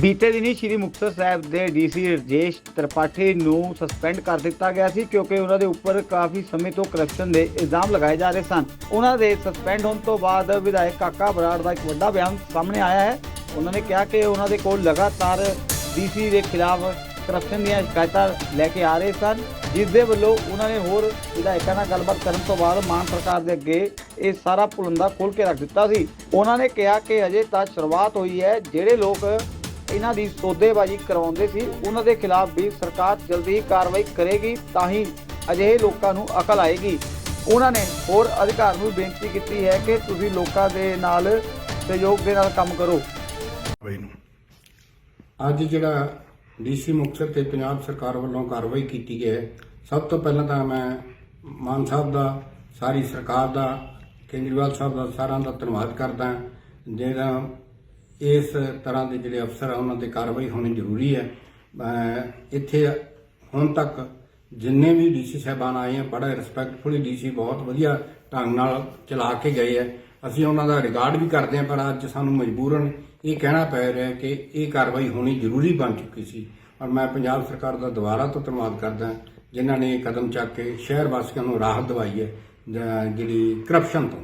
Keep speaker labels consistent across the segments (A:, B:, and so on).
A: ਬੀਤੇ ਦਿਨੀ ਸ਼੍ਰੀ ਮੁਕਤਸਰ ਸਾਹਿਬ ਦੇ ਡੀਸੀ ਰਜੇਸ਼ ਤ੍ਰਿਪਾਠੀ ਨੂੰ ਸਸਪੈਂਡ ਕਰ ਦਿੱਤਾ ਗਿਆ ਸੀ ਕਿਉਂਕਿ ਉਹਨਾਂ ਦੇ ਉੱਪਰ ਕਾਫੀ ਸਮੇਂ ਤੋਂ ਕਰਪਸ਼ਨ ਦੇ ਇਲਜ਼ਾਮ ਲਗਾਏ ਜਾ ਰਹੇ ਸਨ। ਉਹਨਾਂ ਦੇ ਸਸਪੈਂਡ ਹੋਣ ਤੋਂ ਬਾਅਦ ਵਿਧਾਇਕ ਕਾਕਾ ਬਰਾੜ ਦਾ ਇੱਕ ਵੱਡਾ ਬਿਆਨ ਸਾਹਮਣੇ ਆਇਆ ਹੈ। ਉਹਨਾਂ ਨੇ ਕਿਹਾ ਕਿ ਉਹਨਾਂ ਦੇ ਕੋਲ ਲਗਾਤਾਰ ਡੀਸੀ ਦੇ ਖਿਲਾਫ ਕਰਪਸ਼ਨ ਦੀਆਂ ਸ਼ਿਕਾਇਤਾਂ ਲੈ ਕੇ ਆ ਰਹੇ ਸਨ ਜਿਸ ਦੇ ਵੱਲੋਂ ਉਹਨਾਂ ਨੇ ਹੋਰ ਵਿਧਾਇਕਾਂ ਨਾਲ ਗੱਲਬਾਤ ਕਰਨ ਤੋਂ ਬਾਅਦ ਮਾਨ ਸਰਕਾਰ ਦੇ ਅੱਗੇ ਇਹ ਸਾਰਾ ਪੁਲੰਦਾ ਖੋਲ ਕੇ ਰੱਖ ਦਿੱਤਾ ਸੀ। ਉਹਨਾਂ ਨੇ ਕਿਹਾ ਕਿ ਅਜੇ ਤਾਂ ਸ਼ੁਰੂਆਤ ਹੋਈ ਹੈ, ਜਿਹੜੇ ਲੋਕ ਇਹਨਾਂ ਦੀ ਸੌਦੇਬਾਜ਼ੀ ਕਰਵਾਉਂਦੇ ਸੀ ਉਹਨਾਂ ਦੇ ਖਿਲਾਫ ਵੀ ਸਰਕਾਰ ਜਲਦੀ ਹੀ ਕਾਰਵਾਈ ਕਰੇਗੀ ਤਾਂ ਹੀ ਅਜਿਹੇ ਲੋਕਾਂ ਨੂੰ ਅਕਲ ਆਏਗੀ। ਉਹਨਾਂ ਨੇ ਹੋਰ ਅਧਿਕਾਰ ਨੂੰ ਬੇਨਤੀ ਕੀਤੀ ਹੈ ਕਿ ਤੁਸੀਂ ਲੋਕਾਂ ਦੇ ਨਾਲ ਸਹਿਯੋਗ ਦੇ ਨਾਲ ਕੰਮ ਕਰੋ।
B: ਬਈ ਨੂੰ।
C: ਅੱਜ ਜਿਹੜਾ ਡੀਸੀ ਮੁਕਤਸਰ ਤੇ ਪੰਜਾਬ ਸਰਕਾਰ ਵੱਲੋਂ ਕਾਰਵਾਈ ਕੀਤੀ ਗਈ ਹੈ ਸਭ ਤੋਂ ਪਹਿਲਾਂ ਤਾਂ ਮੈਂ ਮਾਨ ਸਾਹਿਬ ਦਾ ਸਾਰੀ ਸਰਕਾਰ ਦਾ ਕੇਜਰੀਵਾਲ ਸਾਹਿਬ ਦਾ ਸਾਰਿਆਂ ਦਾ ਧੰਨਵਾਦ ਕਰਦਾ ਜਿਹੜਾ ਇਸ ਤਰ੍ਹਾਂ ਦੇ ਜਿਹੜੇ ਅਫਸਰ ਆ, ਉਹਨਾਂ ਤੇ ਕਾਰਵਾਈ ਹੋਣੀ ਜ਼ਰੂਰੀ ਹੈ। ਇੱਥੇ ਹੁਣ ਤੱਕ ਜਿੰਨੇ ਵੀ ਡੀਸੀ ਸਾਹਿਬਾਨ ਆਏ ਆ, ਬੜਾ ਰਿਸਪੈਕਟਫੁਲੀ ਡੀਸੀ ਬਹੁਤ ਵਧੀਆ ਢੰਗ ਨਾਲ ਚਲਾ ਕੇ ਗਏ ਆ। ਅਸੀਂ ਉਹਨਾਂ ਦਾ ਰਿਕਾਰਡ ਵੀ ਕਰਦੇ ਆ, ਪਰ ਅੱਜ ਸਾਨੂੰ ਮਜਬੂਰਨ ਇਹ ਕਹਿਣਾ ਪੈ ਰਿਹਾ ਕਿ ਇਹ ਕਾਰਵਾਈ ਹੋਣੀ ਜ਼ਰੂਰੀ ਬਣ ਚੁੱਕੀ ਸੀ। ਔਰ ਮੈਂ ਪੰਜਾਬ ਸਰਕਾਰ ਦਾ ਦੁਬਾਰਾ ਤੋਂ ਧੰਨਵਾਦ ਕਰਦਾ, ਜਿਨ੍ਹਾਂ ਨੇ ਇਹ ਕਦਮ ਚੱਕ ਕੇ ਸ਼ਹਿਰ ਵਾਸੀਆਂ ਨੂੰ ਰਾਹਤ ਦਿਵਾਈ ਹੈ ਜਿਹੜੀ ਕਰਪਸ਼ਨ ਤੋਂ।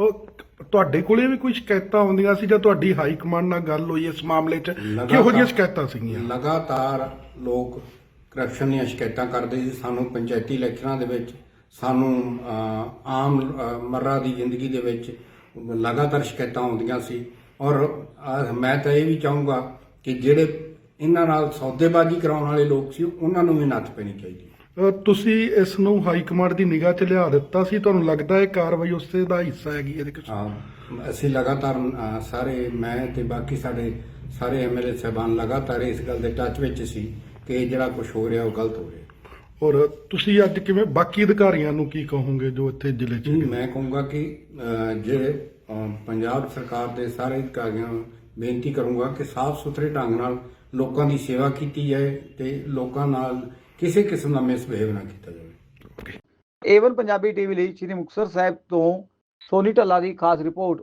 B: ਉਹ ਤੁਹਾਡੇ ਕੋਲੇ ਵੀ ਕੋਈ ਸ਼ਿਕਾਇਤਾਂ ਆਉਂਦੀਆਂ ਸੀ ਜਾਂ ਤੁਹਾਡੀ ਹਾਈ ਕਮਾਂਡ ਨਾਲ ਗੱਲ ਹੋਈ ਇਸ ਮਾਮਲੇ 'ਚ? ਕਿਹੋ ਜਿਹੀਆਂ ਸ਼ਿਕਾਇਤਾਂ ਸੀਗੀਆਂ?
C: ਲਗਾਤਾਰ ਲੋਕ ਕਰਪਸ਼ਨ ਦੀਆਂ ਸ਼ਿਕਾਇਤਾਂ ਕਰਦੇ ਸੀ। ਸਾਨੂੰ ਪੰਚਾਇਤੀ ਇਲੈਕਸ਼ਨਾਂ ਦੇ ਵਿੱਚ ਸਾਨੂੰ ਆਮ ਮਰਰਾ ਦੀ ਜ਼ਿੰਦਗੀ ਦੇ ਵਿੱਚ ਲਗਾਤਾਰ ਸ਼ਿਕਾਇਤਾਂ ਆਉਂਦੀਆਂ ਸੀ। ਔਰ ਮੈਂ ਤਾਂ ਇਹ ਵੀ ਚਾਹੂੰਗਾ ਕਿ ਜਿਹੜੇ ਇਹਨਾਂ ਨਾਲ ਸੌਦੇਬਾਜ਼ੀ ਕਰਾਉਣ ਵਾਲੇ ਲੋਕ ਸੀ ਉਹਨਾਂ ਨੂੰ ਵੀ ਨੱਥ ਪੈਣੀ ਚਾਹੀਦੀ
B: ਤੁਸੀਂ ਇਸ ਨੂੰ ਹਾਈ ਕਮਾਂਡ ਦੀ ਨਿਗਾਹ 'ਚ ਲਿਆ ਦਿੱਤਾ ਸੀ। ਤੁਹਾਨੂੰ ਲੱਗਦਾ ਹੈ ਕਾਰਵਾਈ ਉਸੇ ਦਾ ਹਿੱਸਾ ਹੈਗੀ ਇਹਦੇ ਵਿੱਚ?
C: ਹਾਂ ਅਸੀਂ ਲਗਾਤਾਰ ਸਾਰੇ ਮੈਂ ਤੇ ਬਾਕੀ ਸਾਡੇ ਸਾਰੇ ਐਮਐਲਏ ਸਾਹਿਬਾਨ ਲਗਾਤਾਰ ਇਸ ਗੱਲ ਦੇ ਟੱਚ ਵਿੱਚ ਸੀ ਕਿ ਇਹ ਜਿਹੜਾ ਕੁਝ ਹੋ ਰਿਹਾ ਉਹ ਗਲਤ ਹੋ ਰਿਹਾ।
B: ਔਰ ਤੁਸੀਂ ਅੱਜ ਕਿਵੇਂ ਬਾਕੀ ਅਧਿਕਾਰੀਆਂ ਨੂੰ ਕੀ ਕਹੋਗੇ ਜੋ ਇੱਥੇ ਜ਼ਿਲ੍ਹੇ 'ਚ
C: ਮੈਂ ਕਹੂੰਗਾ ਕਿ ਜੇ ਪੰਜਾਬ ਸਰਕਾਰ ਦੇ ਸਾਰੇ ਅਧਿਕਾਰੀਆਂ ਨੂੰ ਬੇਨਤੀ ਕਰੂੰਗਾ ਕਿ ਸਾਫ਼ ਸੁਥਰੇ ਢੰਗ ਨਾਲ ਲੋਕਾਂ ਦੀ ਸੇਵਾ ਕੀਤੀ ਜਾਏ ਤੇ ਲੋਕਾਂ ਨਾਲ ਕਿਸੇ ਕਿਸਮ ਦਾ ਮਿਸਬਿਹੇਵ ਨਾ ਕੀਤਾ ਜਾਵੇ।
A: ਏਵਨ ਪੰਜਾਬੀ ਟੀਵੀ ਲਈ ਸ਼੍ਰੀ ਮੁਕਤਸਰ ਸਾਹਿਬ ਤੋਂ ਸੋਨੀ ਢੱਲਾ ਦੀ ਖਾਸ ਰਿਪੋਰਟ।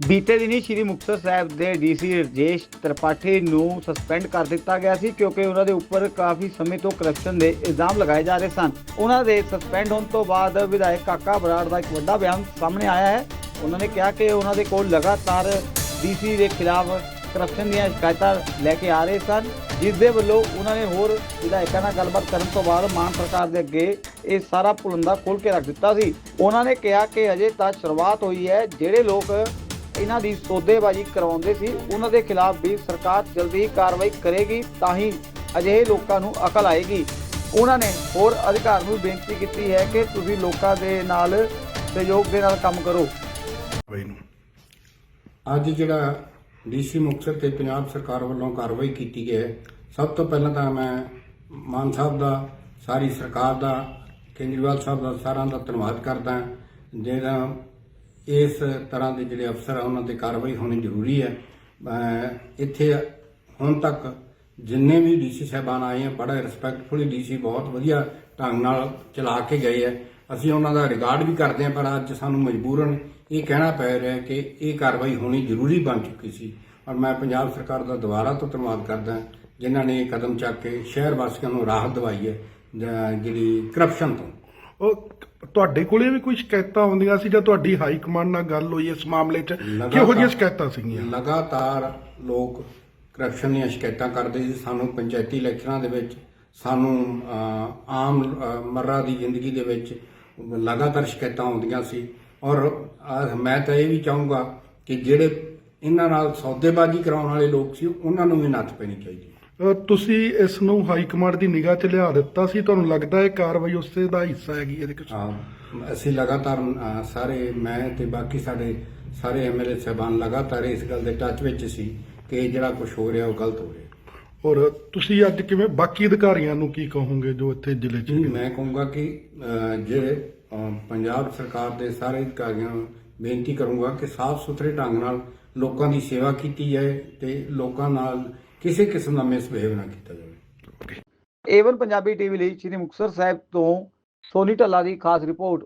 A: ਬੀਤੇ ਦਿਨੀ ਸ਼੍ਰੀ ਮੁਕਤਸਰ ਸਾਹਿਬ ਦੇ ਡੀਸੀ ਰਜੇਸ਼ ਤ੍ਰਿਪਾਠੀ ਨੂੰ ਸਸਪੈਂਡ ਕਰ ਦਿੱਤਾ ਗਿਆ ਸੀ ਕਿਉਂਕਿ ਉਹਨਾਂ ਦੇ ਉੱਪਰ ਕਾਫੀ ਸਮੇਂ ਤੋਂ ਕਰਪਸ਼ਨ ਦੇ ਇਲਜ਼ਾਮ ਲਗਾਏ ਜਾ ਰਹੇ ਸਨ। ਉਹਨਾਂ ਦੇ ਸਸਪੈਂਡ ਹੋਣ ਤੋਂ ਬਾਅਦ ਵਿਧਾਇਕ ਕਾਕਾ ਬਰਾੜ ਦਾ ਇੱਕ ਵੱਡਾ ਬਿਆਨ ਸਾਹਮਣੇ ਆਇਆ ਹੈ। ਉਹਨਾਂ ਨੇ ਕਿਹਾ ਕਿ ਉਹਨਾਂ ਦੇ ਕੋਲ ਲਗਾਤਾਰ ਡੀਸੀ ਦੇ ਖਿਲਾਫ ਕਰਪਸ਼ਨ ਦੀਆਂ ਸ਼ਿਕਾਇਤਾਂ ਲੈ ਕੇ ਆ ਰਹੇ ਸਨ ਜਿਸ ਦੇ ਵੱਲੋਂ ਉਹਨਾਂ ਨੇ ਹੋਰ ਵਿਧਾਇਕਾਂ ਨਾਲ ਗੱਲਬਾਤ ਕਰਨ ਤੋਂ ਬਾਅਦ ਮਾਨ ਸਰਕਾਰ ਦੇ ਅੱਗੇ ਇਹ ਸਾਰਾ ਪੁਲੰਦਾ ਖੋਲ ਕੇ ਰੱਖ ਦਿੱਤਾ ਸੀ। ਉਹਨਾਂ ਨੇ ਕਿਹਾ ਕਿ ਅਜੇ ਤਾਂ ਸ਼ੁਰੂਆਤ ਹੋਈ ਹੈ ਜਿਹੜੇ ਲੋਕ ਇਹਨਾਂ ਦੀ ਸੌਦੇਬਾਜ਼ੀ ਕਰਵਾਉਂਦੇ ਸੀ ਉਹਨਾਂ ਦੇ ਖਿਲਾਫ ਵੀ ਸਰਕਾਰ ਜਲਦੀ ਹੀ ਕਾਰਵਾਈ ਕਰੇਗੀ ਤਾਂ ਹੀ ਅਜਿਹੇ ਲੋਕਾਂ ਨੂੰ ਅਕਲ ਆਏਗੀ। ਉਹਨਾਂ ਨੇ ਹੋਰ ਅਧਿਕਾਰ ਨੂੰ ਬੇਨਤੀ ਕੀਤੀ ਹੈ ਕਿ ਤੁਸੀਂ ਲੋਕਾਂ ਦੇ ਨਾਲ ਸਹਿਯੋਗ ਦੇ ਨਾਲ ਕੰਮ ਕਰੋ।
C: ਅੱਜ ਜਿਹੜਾ ਡੀਸੀ ਮੁਕਤਸਰ ਤੇ ਪੰਜਾਬ ਸਰਕਾਰ ਵੱਲੋਂ ਕਾਰਵਾਈ ਕੀਤੀ ਗਈ ਹੈ। ਸਭ ਤੋਂ ਪਹਿਲਾਂ ਤਾਂ ਮੈਂ ਮਾਨ ਸਾਹਿਬ ਦਾ, ਸਾਰੀ ਸਰਕਾਰ ਦਾ, ਕੇਜਰੀਵਾਲ ਸਾਹਿਬ ਦਾ ਸਾਰਿਆਂ ਦਾ ਧੰਨਵਾਦ ਕਰਦਾ ਜਿਹੜਾ ਇਸ ਤਰ੍ਹਾਂ ਦੇ ਜਿਹੜੇ ਅਫਸਰ ਆ, ਉਹਨਾਂ ਤੇ ਕਾਰਵਾਈ ਹੋਣੀ ਜ਼ਰੂਰੀ ਹੈ। ਇੱਥੇ ਹੁਣ ਤੱਕ ਜਿੰਨੇ ਵੀ ਡੀਸੀ ਸਾਹਿਬਾਨ ਆਏ ਆ, ਬੜਾ ਰਿਸਪੈਕਟਫੁਲੀ ਡੀਸੀ ਬਹੁਤ ਵਧੀਆ ਢੰਗ ਨਾਲ ਚਲਾ ਕੇ ਗਏ ਆ। ਅਸੀਂ ਉਹਨਾਂ ਦਾ ਰਿਕਾਰਡ ਵੀ ਕਰਦੇ ਆ ਪਰ ਅੱਜ ਸਾਨੂੰ ਮਜਬੂਰਨ ਇਹ ਕਹਿਣਾ ਪੈ ਰਿਹਾ ਕਿ ਇਹ ਕਾਰਵਾਈ ਹੋਣੀ ਜ਼ਰੂਰੀ ਬਣ ਚੁੱਕੀ ਸੀ। ਔਰ ਮੈਂ ਪੰਜਾਬ ਸਰਕਾਰ ਦਾ ਦੁਬਾਰਾ ਤੋਂ ਧੰਨਵਾਦ ਕਰਦਾ ਜਿਨ੍ਹਾਂ ਨੇ ਇਹ ਕਦਮ ਚੱਕ ਕੇ ਸ਼ਹਿਰ ਵਾਸੀਆਂ ਨੂੰ ਰਾਹਤ ਦਵਾਈ ਹੈ ਜਿਹੜੀ ਕਰਪਸ਼ਨ ਤੋਂ।
B: ਉਹ ਤੁਹਾਡੇ ਕੋਲੇ ਵੀ ਕੋਈ ਸ਼ਿਕਾਇਤਾਂ ਆਉਂਦੀਆਂ ਸੀ ਜਾਂ ਤੁਹਾਡੀ ਹਾਈ ਕਮਾਂਡ ਨਾਲ ਗੱਲ ਹੋਈ ਇਸ ਮਾਮਲੇ 'ਚ? ਕਿਹੋ ਜਿਹੀਆਂ ਸ਼ਿਕਾਇਤਾਂ ਸੀਗੀਆਂ?
C: ਲਗਾਤਾਰ ਲੋਕ ਕਰਪਸ਼ਨ ਦੀਆਂ ਸ਼ਿਕਾਇਤਾਂ ਕਰਦੇ ਸੀ। ਸਾਨੂੰ ਪੰਚਾਇਤੀ ਇਲੈਕਸ਼ਨਾਂ ਦੇ ਵਿੱਚ ਸਾਨੂੰ ਆਮ ਮਰਰਾ ਦੀ ਜ਼ਿੰਦਗੀ ਦੇ ਵਿੱਚ ਲਗਾਤਾਰ ਸ਼ਿਕਾਇਤਾਂ ਆਉਂਦੀਆਂ ਸੀ। ਔਰ ਮੈਂ ਤਾਂ ਇਹ ਵੀ ਚਾਹੂੰਗਾ ਕਿ ਜਿਹੜੇ ਇਹਨਾਂ ਨਾਲ ਸੌਦੇਬਾਜ਼ੀ ਕਰਾਉਣ ਵਾਲੇ ਲੋਕ ਸੀ ਉਹਨਾਂ ਨੂੰ ਵੀ ਨੱਥ ਪੈਣੀ ਚਾਹੀਦੀ।
B: ਤੁਸੀਂ ਇਸ ਨੂੰ ਹਾਈ ਕਮਾਂਡ ਦੀ ਨਿਗਾਹ 'ਚ ਲਿਆ ਦਿੱਤਾ ਸੀ। ਤੁਹਾਨੂੰ ਲੱਗਦਾ ਹੈ ਕਾਰਵਾਈ ਉਸੇ ਦਾ ਹਿੱਸਾ ਹੈਗੀ ਇਹਦੇ ਵਿੱਚ
C: ਹਾਂ, ਅਸੀਂ ਲਗਾਤਾਰ ਸਾਰੇ ਮੈਂ ਤੇ ਬਾਕੀ ਸਾਡੇ ਸਾਰੇ ਐਮਐਲਏ ਸਾਹਿਬਾਨ ਲਗਾਤਾਰ ਇਸ ਗੱਲ ਦੇ ਟੱਚ ਵਿੱਚ ਸੀ ਕਿ ਜਿਹੜਾ ਕੁਝ ਹੋ ਰਿਹਾ ਉਹ ਗਲਤ ਹੋ ਰਿਹਾ।
B: ਔਰ ਤੁਸੀਂ ਅੱਜ ਕਿਵੇਂ ਬਾਕੀ ਅਧਿਕਾਰੀਆਂ ਨੂੰ ਕੀ ਕਹੋਗੇ ਜੋ ਇੱਥੇ ਜ਼ਿਲ੍ਹੇ 'ਚ
C: ਮੈਂ ਕਹੂੰਗਾ ਕਿ ਅਹ, ਜੇ ਅਹ, ਪੰਜਾਬ ਸਰਕਾਰ ਦੇ ਸਾਰੇ ਅਧਿਕਾਰੀਆਂ ਨੂੰ ਬੇਨਤੀ ਕਰੂੰਗਾ ਕਿ ਸਾਫ਼ ਸੁਥਰੇ ਢੰਗ ਨਾਲ ਲੋਕਾਂ ਦੀ ਸੇਵਾ ਕੀਤੀ ਜਾਏ ਤੇ ਲੋਕਾਂ ਨਾਲ ਕਿਸੇ ਕਿਸਮ ਦਾ ਮਿਸਬਿਹੇਵ ਨਾ ਕੀਤਾ ਜਾਵੇ।
A: ਏਵਨ ਪੰਜਾਬੀ ਟੀਵੀ ਲਈ ਸ਼੍ਰੀ ਮੁਕਤਸਰ ਸਾਹਿਬ ਤੋਂ ਸੋਨੀ ਢੱਲਾ ਦੀ ਖਾਸ ਰਿਪੋਰਟ।